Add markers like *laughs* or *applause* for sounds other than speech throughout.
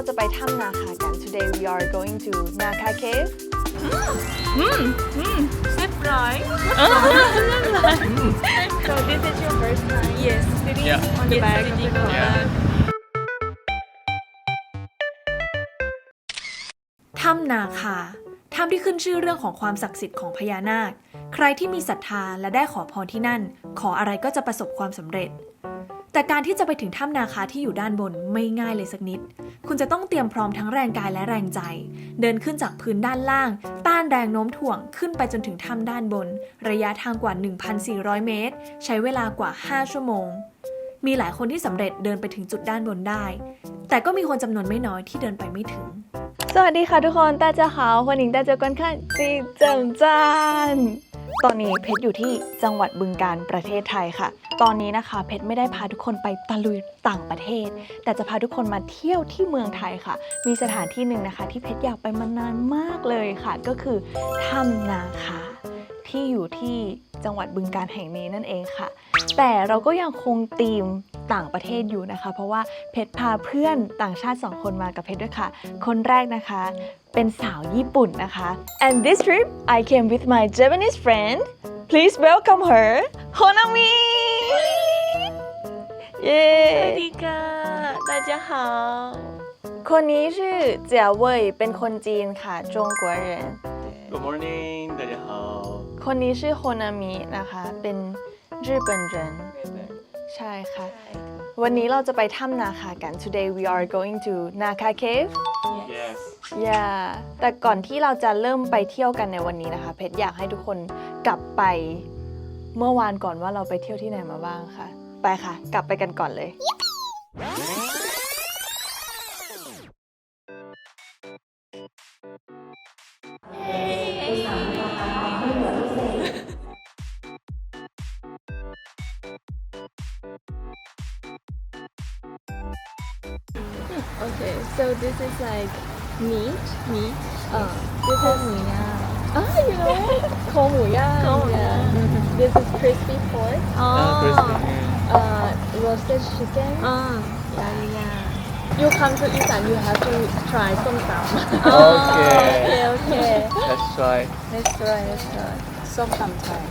เราจะไปถ้ำนาคากัน Today we are going to Naka Cave right? so this is your first time Yes. sitting Yeah. on the Yes, back sitting of the on Yeah. car ถ้ำนาคาถ้ำที่ขึ้นชื่อเรื่องของความศักดิ์สิทธิ์ของพญานาค ใครที่มีศรัทธาและได้ขอพรที่นั่น ขออะไรก็จะประสบความสำเร็จ แต่การที่จะไปถึงถ้ำนาคาที่อยู่ด้านบนไม่ง่ายเลยสักนิด คุณจะต้องเตรียมพร้อมทั้งแรงกายและแรงใจ เดินขึ้นจากพื้นด้านล่าง ต้านแรงโน้มถ่วงขึ้นไปจนถึงถ้ำด้านบน ระยะทางกว่า 1,400 เมตร ใช้เวลากว่า 5 ชั่วโมง มีหลายคนที่สำเร็จเดินไปถึงจุดด้านบนได้ แต่ก็มีคนจำนวนไม่น้อยที่เดินไปไม่ถึง สวัสดีค่ะทุกคนตาเจ้าขาวคนหญิงตาเจ้ากันค่ะจีเจิงจาน ตอนนี้เพชรอยู่ที่จังหวัดบึงการประเทศไทยค่ะ ตอนนี้นะคะเพชรไม่ได้พาทุกคนไปตะลุยต่างประเทศ แต่จะพาทุกคนมาเที่ยวที่เมืองไทยค่ะ มีสถานที่หนึ่งนะคะ ที่เพชรอยากไปมานานมากเลยค่ะ ก็คือถ้ำนาคาที่อยู่ที่จังหวัดบึงการแห่งนี้นั่นเองค่ะ แต่เราก็ยังคงธีมต่างประเทศอยู่นะคะ เพราะว่าเพชรพาเพื่อนต่างชาติ 2 คนมากับเพชรด้วยค่ะ คนแรกนะคะ เป็นสาวญี่ปุ่นนะคะ and this trip I came with my Japanese friend please welcome her Honami เย้ 大家好。 คนนี้ชื่อเจียเว่ยเป็นคนจีนค่ะจงกัวเหริน Good morning，大家好。 คนนี้ชื่อโฮนามินะคะ เป็นญี่ปุ่น人 ใช่ค่ะ วันนี้เราจะไปถ้ำนาคากัน Today we are going to Naka Cave Yes。yeah แต่ก่อนที่เราจะเริ่มไปเที่ยวกันในวันนี้นะคะ เพชรอยากให้ทุกคนกลับไปเมื่อวานก่อนว่าเราไปเที่ยวที่ไหนมาบ้างค่ะ ไปค่ะ กลับไปกันก่อนเลย Okay, so this is like meat. Meat. Uh, this is หมูย่าง Ah, you know it? โคหมูย่างโคหมูย่าง Yeah. This is crispy pork. Ah, crispy. Uh, roasted chicken. Ah. Yeah, yeah, yeah. You come to Isan, you have to try ส้มตำ Okay. okay, okay. Let's try Let's try, let's try. ส้มตำไทย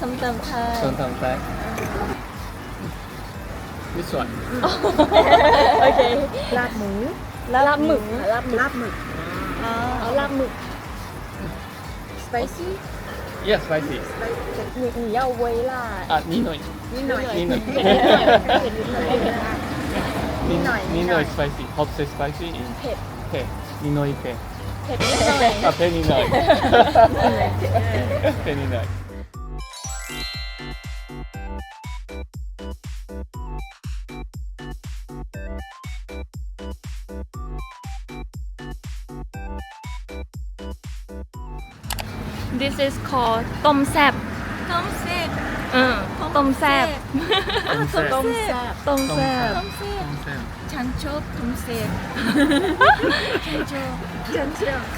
ส้มตำไทย sometimes. this โอเคลาบหมูลาบหมึกลาบหมึกลาบหมึกอ๋อเอาลาบหมึก spicy yes spicy หมึกหนีเอาไว้ล่ะอะนิหน่อยหน่อยหน่อยหน่อย spicy hot say spicy เผ็ดเผ็ดนิดหน่อยเผ็ดเผ็ดนิดหน่อยเผ็ดนิดหน่อยหน่อย This is called ต้มแซ่บ ต้มเส้น เออต้มแซ่บ ต้มแซ่บ ต้มแซ่บ ต้มแซ่บต้มแซ่บ ฉันชอบต้มเส้น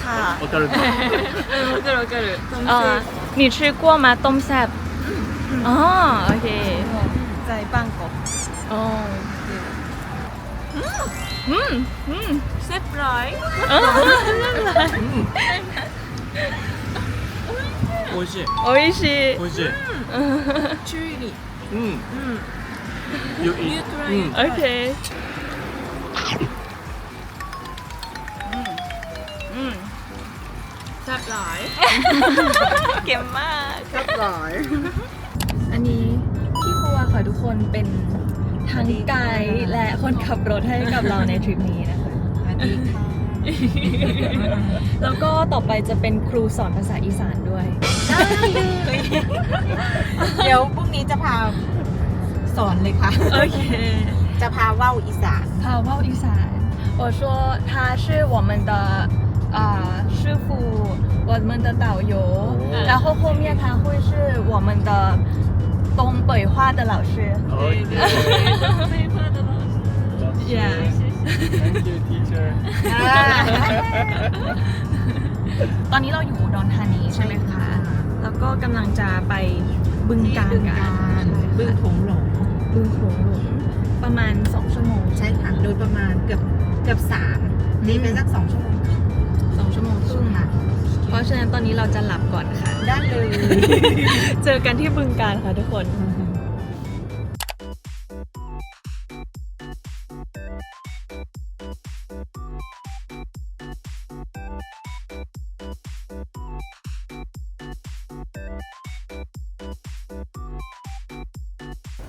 ค่ะ わかる เกิดเกิดต้ม เอ เส้ อน 你吃过吗ต้มแซ่บอ๋อโอเค ใจปังกบ อ๋ออืมอืม เซ็บร้อย 美味しいโอ้ยชิ 美味しい ชื่อนี่ うんよい You try うん โอเคอืม แซ่บหลาย เก่งมาก แซ่บหลาย อันนี้พี่พัวค่ะทุกคนเป็นทั้งไกด์และคนขับรถให้กับเราในทริปนี้นะคะ สวัสดีค่ะ ะ แล้วก็ต่อไปจะเป็นครูสอนภาษาอีสานด้วย เดี๋ยวพรุ่งนี้จะพา สอนเลยค่ะ โอเค จะพาว่าวอีสาน 好，不好意思啊，我说他是我们的啊、师傅，我们的导游，然后后面他会是我们的东北话的老师。 Okay. Yeah. Thank you, teacher. ตอนนี้เราอยู่อุดรธานีใช่ไหมคะ แล้วก็กำลังจะไปบึงการบึงกักานรบึงโขงหลงบึงโขงหลงประมาณ 2 ชั่วโมงใช่ค่ะ โดยประมาณเกือบเกือบสามนี่ไปสักสองชั่วโมงครึ่งสองชั่วโมงครึ่งค่ะ เพราะฉะนั้นตอนนี้เราจะหลับก่อนค่ะ ได้เลย เจอกันที่บึงการค่ะทุกคน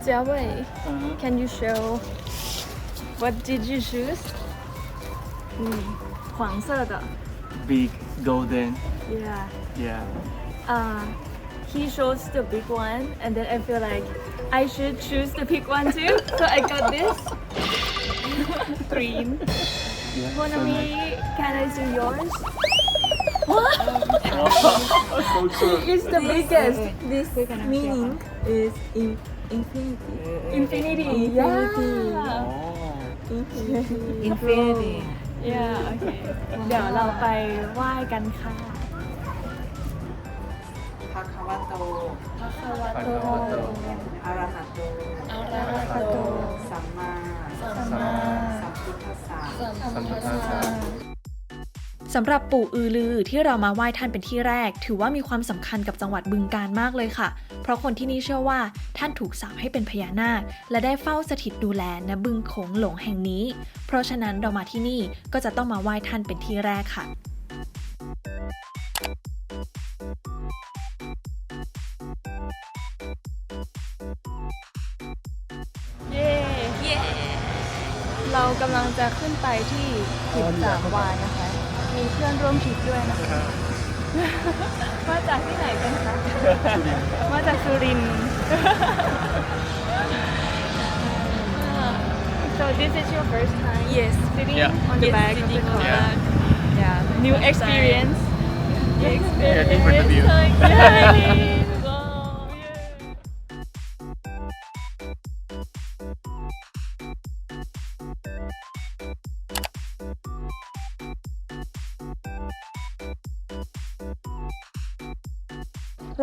Jia Wei, Uh-huh. can you show what did you choose? 黄色的 Big golden. Yeah Yeah. uh, he chose the big one and then I feel like I should choose the big one too *laughs* so I got this *laughs* green yeah so Honami can I see yours *laughs* nice. so true. It's the biggest. This meaning is in infinity. infinity Infinity. yeah Oh. Infinity yeah okay เดี๋ยวเราไปไหว้กันค่ะภาควะโต Arigato. อะระหะโต Arigato. สัมมา Sama. สัมพุทธัสสะ Sambuddhasa. สำหรับปู่อือลือที่เรามาไหว้ท่านเป็นที่แรก ถือว่ามีความสำคัญกับจังหวัดบึงการมากเลยค่ะ เพราะคนที่นี่เชื่อว่าท่านถูกสาปให้เป็นพญานาค และได้เฝ้าสถิตดูแลณบึงโขงหลงแห่งนี้ เพราะฉะนั้นเรามาที่นี่ก็จะต้องมาไหว้ท่านเป็นที่แรกค่ะเย้เย้เรากำลังจะขึ้นไปที่หินสามวานนะคะ มีเพื่อนร่วมทริปด้วยนะคะ มาจากที่ไหนกันคะ มาจากสุรินทร์ *laughs* So this is your first time yes sitting Yeah. on the back of the car Yeah. yeah new experience new experience Yeah, different view. so exciting *laughs*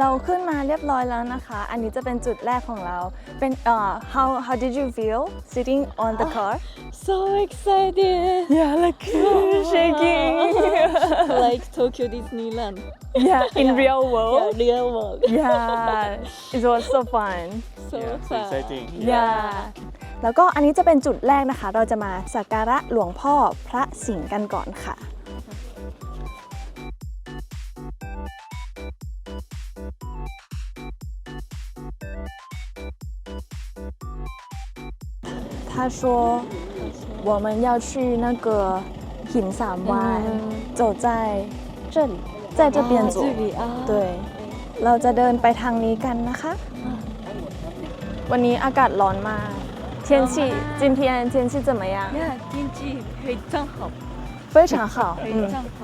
เราขึ้นมาเรียบร้อยแล้วนะคะ อันนี้จะเป็นจุดแรกของเราเป็นเอ่อ how how did you feel sitting on the car So excited. yeah like shaking like Tokyo Disneyland. yeah in real world Yeah, real world. yeah it was so fun So Yeah, so fun. exciting. yeah แล้วก็อันนี้จะเป็นจุดแรกนะคะ เราจะมาสักการะหลวงพ่อพระสิงห์กันก่อนค่ะ 他说我们要去那个หินสาม湾走在这里在这边走这里啊。对เราจะเดินไปทางนี้กันนะคะ วันนี้อากาศร้อนมาก天气今天天气怎么样 Yeah, 天气非常好，非常好非嗯常好，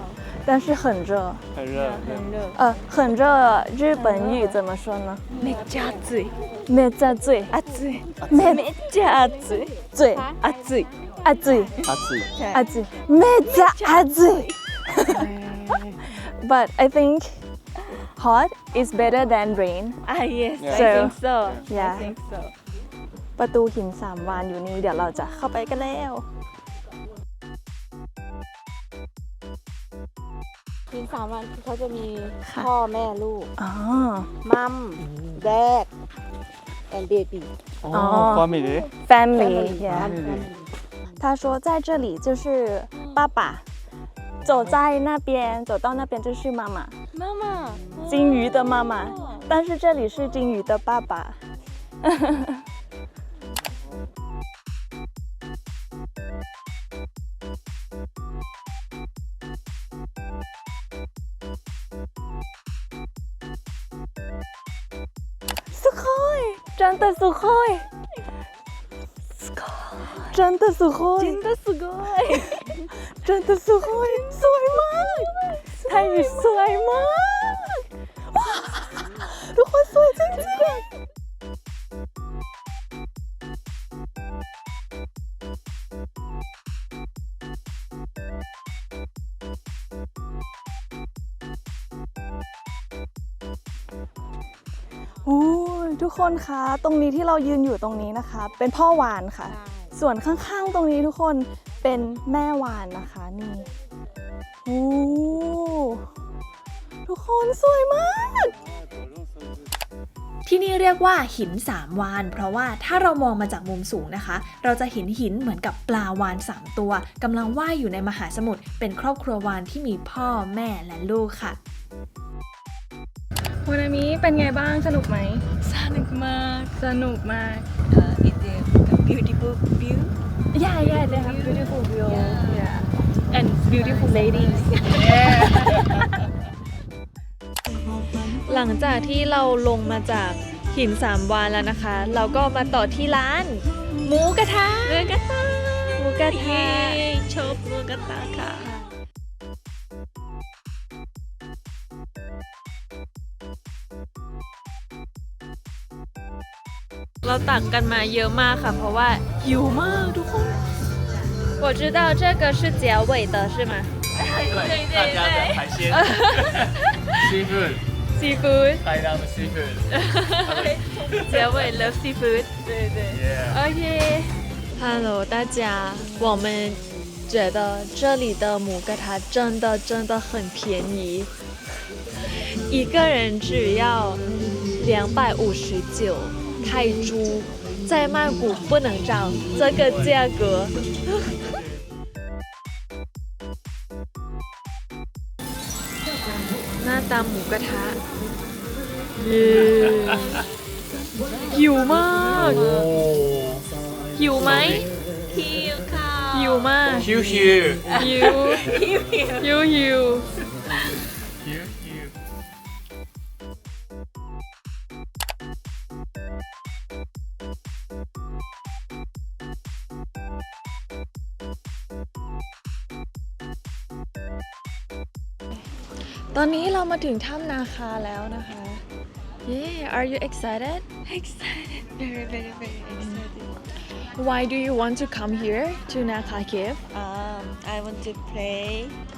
但是很热很热。很热。呃很热日本语怎么说呢めっちゃ暑い。めっちゃ暑い暑い。めめっちゃ暑い。暑い暑い。暑い暑い。暑いめっちゃ暑い but I think hot is better than rain Ah yes, I So, think so. yeah. I think so. ประตูหินสามวานอยู่นี่เดี๋ยวเราจะเข้าไปกันแล้ว ทีมสามวันเขาจะมี ค่ะ พ่อแม่ลูก อ๋อ มัมแดด and baby Oh, Oh. family. family yeah Family. 他说在这里就是爸爸走在那边走到那边就是妈妈妈妈金鱼的妈妈但是这里是金鱼的爸爸 *laughs* すごい真的すごい 真的すごい真的すごい真的すごいสวยมากไทยสวยมาก คนคะ ตรงนี้ที่เรายืนอยู่ตรงนี้นะคะ เป็นพ่อวานค่ะ ส่วนข้างๆตรงนี้ทุกคนเป็นแม่วานนะคะนี่โอ้ทุกคนสวยมาก ที่นี่เรียกว่าหินสามวาน เพราะว่าถ้าเรามองมาจากมุมสูงนะคะ เราจะเห็นหินเหมือนกับปลาวานสามตัวกำลังว่ายอยู่ในมหาสมุทรเป็นครอบครัววานที่มีพ่อแม่และลูกค่ะ โมนามิเป็นไงบ้างสนุกไหม สนุกมากสนุกมาก beautiful view Yeah yeah they have beautiful view yeah and beautiful ladies หลังจากที่เราลงมาจากหินสามวานแล้วนะคะ เราก็มาต่อที่ร้านหมูกระทะหมูกระทะหมูกระทะชอบหมูกระทะค่ะ เราตักกันมาเยอะมากค่ะ เพราะว่าหิวมากทุกคน我知道这个是结尾的是吗对，大家的海鲜，seafood， seafood 海洋的 seafood，结尾 love seafood 对对 yeah。 OK Hello 大家我们觉得这里的母格塔真的真的很便宜一个人只要两百五十九 泰铢在曼谷不能找这个价格หน้าตาหมูกระทะเย้หิวมาก 哦， หิวไหม หิวค่ะ หิวมาก 咻咻， หิวหิวหิวหิว ตอนนี้เรามาถึงถ้ำนาคาแล้วนะคะ Yeah are you excited excited, very, very, very excited. Why do you want to come here to Naka Cave Um, I want to pray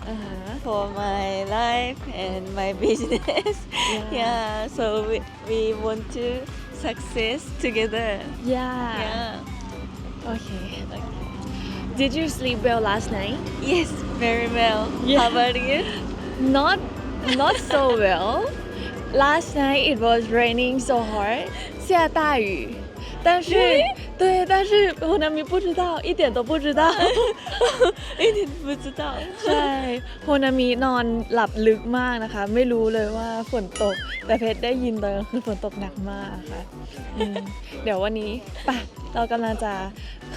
อ่าฮะ for my life and my business. Yeah. yeah, so we, we want to success together. Yeah Yeah. Okay Did you sleep well last night Yes, very well. Yeah. How about you? Not not so well Last night it was raining so hard 下大雨但是对但是我那边不知道一点都不知道一点不知道。 ใช่โฮนามินอนหลับลึกมากนะคะ ไม่รู้เลยว่าฝนตก แต่เพชรได้ยินตอนกลางคืนฝนตกหนักมากค่ะอืมเดี๋ยววันนี้ไปะเรากำลังจะ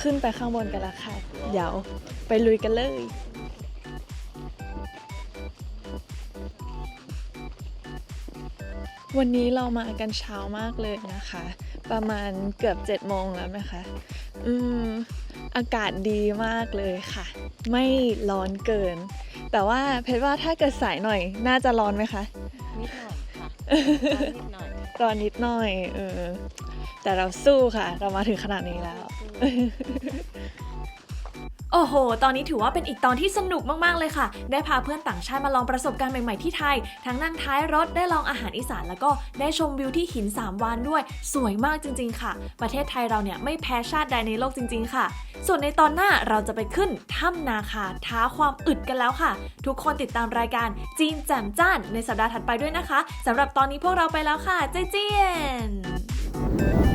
ขึ้นไปข้างบนกันแล้วค่ะ เดี๋ยวไปลุยกันเลย วันนี้เรามากันเช้ามากเลยนะคะ ประมาณเกือบ7จ็ดโมงแล้วนะคะ อืม อากาศดีมากเลยค่ะ ไม่ร้อนเกิน แต่ว่าเพชรว่าถ้าเกิดสายหน่อย น่าจะร้อนไหมคะนิดหน่อยค่ะนิดหน่อยร้อนนิดหน่อยเออแต่เราสู้ค่ะ เรามาถึงขนาดนี้แล้ว โอ้โห ตอนนี้ถือว่าเป็นอีกตอนที่สนุกมาก ๆ เลยค่ะ ได้พาเพื่อนต่างชาติมาลองประสบการณ์ใหม่ ๆ ที่ไทย ทั้งนั่งท้ายรถ ได้ลองอาหารอีสาน แล้วก็ได้ชมวิวที่หินสามวานด้วย สวยมากจริง ๆ ค่ะ ประเทศไทยเราเนี่ยไม่แพ้ชาติใดในโลกจริง ๆ ค่ะ ส่วนในตอนหน้าเราจะไปขึ้นถ้ำนาคาท้าความอึดกันแล้วค่ะ ทุกคนติดตามรายการจีนแจ่มจ้านในสัปดาห์ถัดไปด้วยนะคะสำหรับตอนนี้พวกเราไปแล้วค่ะ เจเจียน